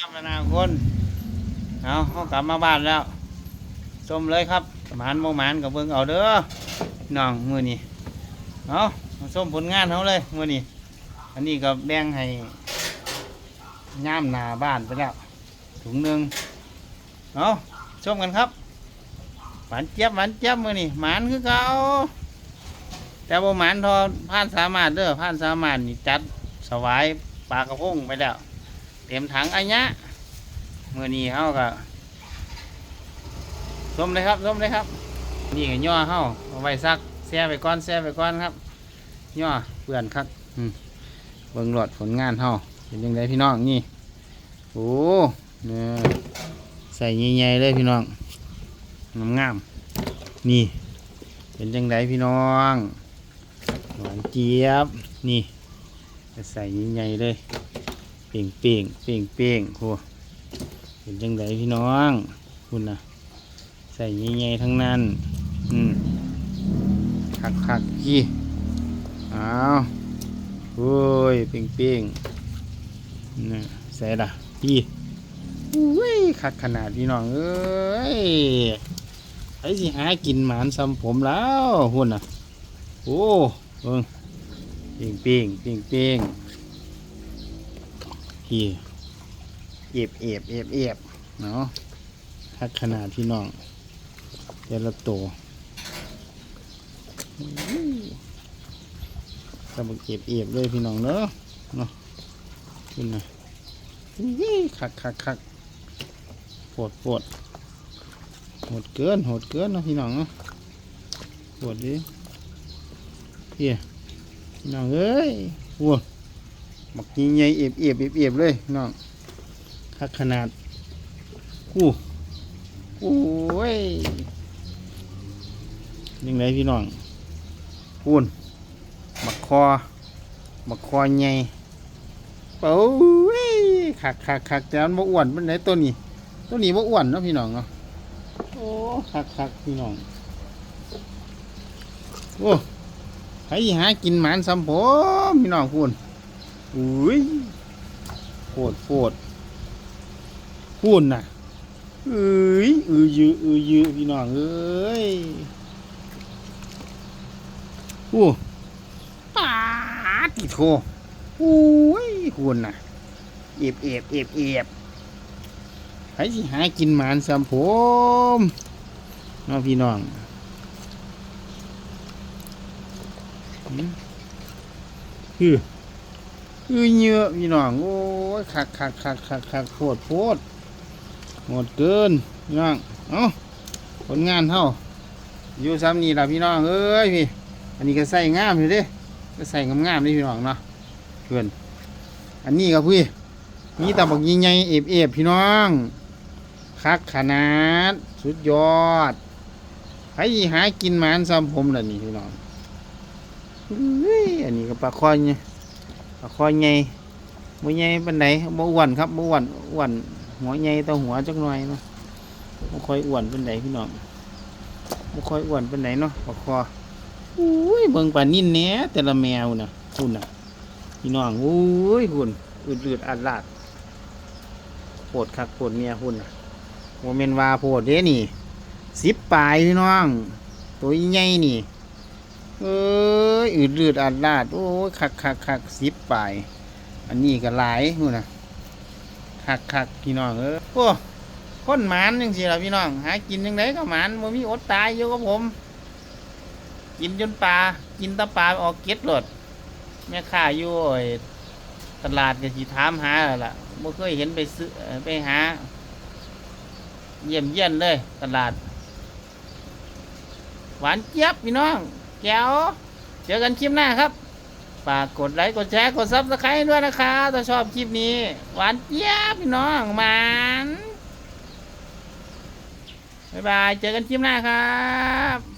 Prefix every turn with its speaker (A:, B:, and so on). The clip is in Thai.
A: ครับนาคนเอาเขากลับมาบ้านแล้วส้มเลยครับหมานโมหมานกับเบิ่งเอาเด้อพี่น้องมือนี้เอามาส้มผลงานเขาเลยมือนี้อันนี้ก็แบ่งให้ย่ามนาบ้านไปแล้วถุงหนึ่งเอาส้มกันครับหวานเจี๊ยบหวานเจี๊ยบมือนี้หมานคือเก่าแต่บ่หมานทอผ่านสามารถเด้อผ่านสามารถนี่จัดสวายปลากระพงไปแล้ว เต็มถังอันยะเมื่อนี้เขาก็ส้มเลยครับส้มเลยครับ นี่ก็ย่อเขาเอาไว้ซักแช่ไปก้อนแช่ไปก้อนครับ ย่อเปื่อนครับอืมเบิ่งหลอดผลงานเข้าเป็นยังไงพี่น้องนี่โอ้เนี่ยใส่ใหญ่ๆเลยพี่น้องงามๆนี่ เป็นยังไงพี่น้องหวานเจี๊ยบนี่ใส่ใหญ่ๆเลย ป่งเป่งเป่งเป่งโหเห็นจังไดพี่น้องคุณนะใส่ใหญ่ๆทั้งนั้น อืมคักคักๆยี่เอาวโอ้ยเป่งเป่งนี่ใส่ละพี่อุ้ยคักขนาดพี่น้องเอ้ยไอ้สิหากินหมานซ้ำผมแล้วหุ่นน่ะ โอ้เบิ่งเป่งเป่งเป่งเป่ง พี่เอฟเอฟเอฟเอฟเนาะทักขนาดพี่น้องแต่ละตัวตะบักเอฟเอฟเลยพี่น้องเนาะเนาะขึ้นนะอุ้ยคักคักคักปวดปวดโหดเกินโหดเกินเนาะพี่น้องเนาะปวดดิพี่พี่น้องเอ้ยปวด บักยิงใหญ่เอียบเอียบเอียบเอียบเลยน้องคักขนาดอู้โอ้ยยังไงพี่น้องพูนบักคอบักคอใหญ่เป้าเว้ยคักคักคักแต่มันบ่อ้วนมันไหนตัวนี้ ตัวนี้บ่อ้วนเนาะพี่น้องเนาะโอ้คักคักพี่น้องโอ้ใครหากินหมานซ้ำผมพี่น้องพูน อุ้ยโคตรโคตรพูนน่ะเอ้ยอือยืออือยือพี่น้องเอ้ยอู้ปาติโทอุ้ยพูนน่ะเอบเอบเอบเอบใครสิหากินหมานสามผมน้องพี่น้องคือ คือเยอะพี่น้องโอ้ยคักคักคักคักคักโคตรโคตรหมดเกินพี่น้องเอ้าผลงานเท่าอยู่ซ้ำนี่ละพี่น้องเอ้ยพี่อันนี้ก็ใส่งามอยู่ด้ก็ใส่งามงามๆเลยพี่น้องเนาะเพื่อนอันนี้ก็พี่มีตาบอกยิงใหญ่เอฟเอฟพี่น้องคักขนาดสุดยอดใครหากินมานซ้ำผมล่ะนี่พี่น้องเฮ้ยอันนี้ก็ปลาคอยเนี่ย คอยใหญ่บ่ใหญ่ปานใดบ่อ้วนครับบ่อ้วนอ้วนหัวใหญ่แต่หัวจักหน่อยเนาะบ่ค่อยอ้วนปานใดพี่น้องบ่ค่อยอ้วนปานใดเนาะปลาคออุ้ยเบิ่งปลานิ่นแหน่แต่ละแมวน่ะคุณน่ะพี่น้องอุ้ยคุณอืดๆอัดลาดโพดคักโพดเมียคุณน่ะบ่แม่นวาโพดเด้นี่10ปลายพี่น้อง ตัวใหญ่นี่ อืดลืดอัดลาดโอ้ยคักคักคักสิบปลายอันนี้ก็หลายนู่นะคักคักพี่น้องเออโอ้คนหมานยังสิล่ะพี่น้องหากินยังไงก็หมานบ่มีอดตายอยู่กับผม กินจนปลากินตะปลาออกเก็ดหลดแม่ค้าอยู่ตลาดก็สิถามหาล่ะบ่เคยเห็นไปซื้อเอ่อไปหา เยี่ยมเยี่ยนเลย ตลาด หวานเจี๊ยบพี่น้องแก้ว เจอกันคลิปหน้าครับ ฝากกดไลค์ กดแชร์ กดซับสไครต์ด้วยนะคะ ถ้าชอบคลิปนี้ หวานเจี๊ยบพี่น้องมันบ๊ายบาย เจอกันคลิปหน้าครับ